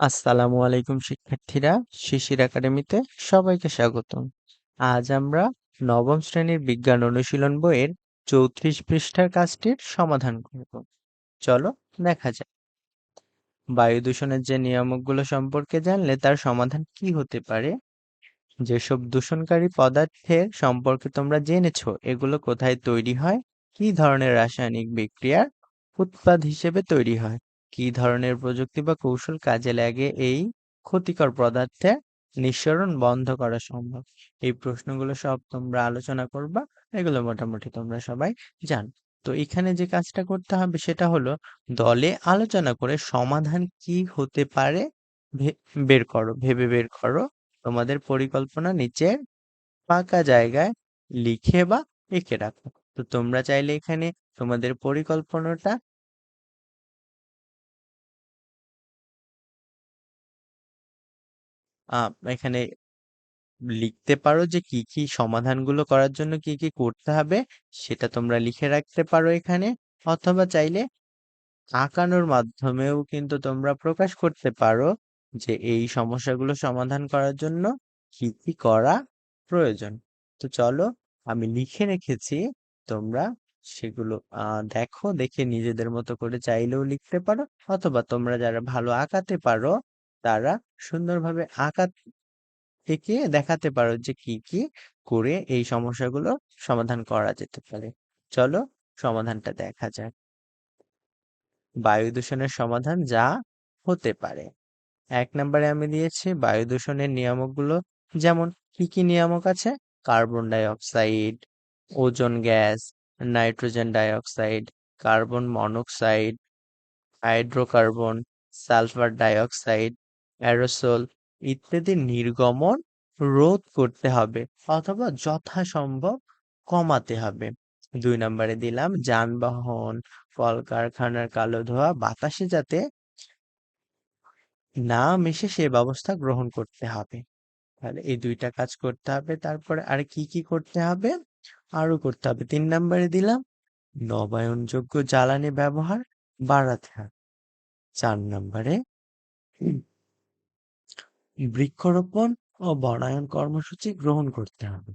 আসসালামু আলাইকুম, শিক্ষার্থীরা। শিশির একাডেমিতে সবাইকে স্বাগতম। আজ আমরা নবম শ্রেণির বিজ্ঞান অনুশীলন বইয়ের চৌত্রিশ পৃষ্ঠার কাজটির সমাধান করব। চলো, দেখা যাক। বায়ু দূষণের যে নিয়ামকগুলো সম্পর্কে জানলে তার সমাধান কি হতে পারে? যেসব দূষণকারী পদার্থের সম্পর্কে তোমরা জেনেছো, এগুলো কোথায় তৈরি হয়? কি ধরনের রাসায়নিক বিক্রিয়ার উৎপাদ হিসেবে তৈরি হয়? কি ধরনের প্রযুক্তি বা কৌশল কাজে লাগে এই ক্ষতিকর পদার্থে নিঃসরণ বন্ধ করা সম্ভব? এই প্রশ্নগুলো সব তোমরা আলোচনা করবা, এগুলো মোটামুটি তোমরা সবাই জানো। তো এখানে যে কাজটা করতে হবে সেটা হলো, দলে আলোচনা করে সমাধান কি হতে পারে বের করো, ভেবে বের করো। তোমাদের পরিকল্পনা নিচের ফাঁকা জায়গায় লিখে বা এঁকে রাখো। তো তোমরা চাইলে এখানে তোমাদের পরিকল্পনাটা এখানে লিখতে পারো যে কি কি সমাধানগুলো করার জন্য কি কি করতে হবে, সেটা তোমরা লিখে রাখতে পারো এখানে। অথবা চাইলে আঁকানোর মাধ্যমেও কিন্তু তোমরা প্রকাশ করতে পারো যে এই সমস্যাগুলো সমাধান করার জন্য কি কি করা প্রয়োজন। তো চলো, আমি লিখে রেখেছি, তোমরা সেগুলো দেখো, দেখে নিজেদের মতো করে চাইলেও লিখতে পারো, অথবা তোমরা যারা ভালো আঁকাতে পারো তারা সুন্দরভাবে আঁকা থেকে দেখাতে পারো যে কি কি করে এই সমস্যাগুলো সমাধান করা যেতে পারে। চলো সমাধানটা দেখা যাক। বায়ু দূষণের সমাধান যা হতে পারে। এক নম্বরে আমি দিয়েছি বায়ু দূষণের নিয়ামকগুলো যেমন, কি কি নিয়ামক আছে? Carbon dioxide ozone gas, nitrogen dioxide carbon monoxide, hydrocarbon, sulphur dioxide aerosol ইত্যাদি নির্গমন রোধ করতে হবে অথবা যথাসম্ভব কমাতে হবে। দুই নম্বরে দিলাম যানবাহন, কলকারখানার কালো ধোঁয়া, বাতাসে যাতে না মিশে সে ব্যবস্থা গ্রহণ করতে হবে। তাহলে এই দুইটা কাজ করতে হবে। তারপরে আর কি কি করতে হবে? আরও করতে হবে। তিন নম্বরে দিলাম নবায়নযোগ্য জ্বালানি ব্যবহার বাড়াতে হবে। চার নম্বরে বৃক্ষরোপণ ও বনায়ন কর্মসূচি গ্রহণ করতে হবে।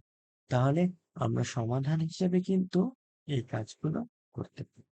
তাহলে আমরা সমাধান হিসেবে কিন্তু এই কাজগুলো করতে পারি।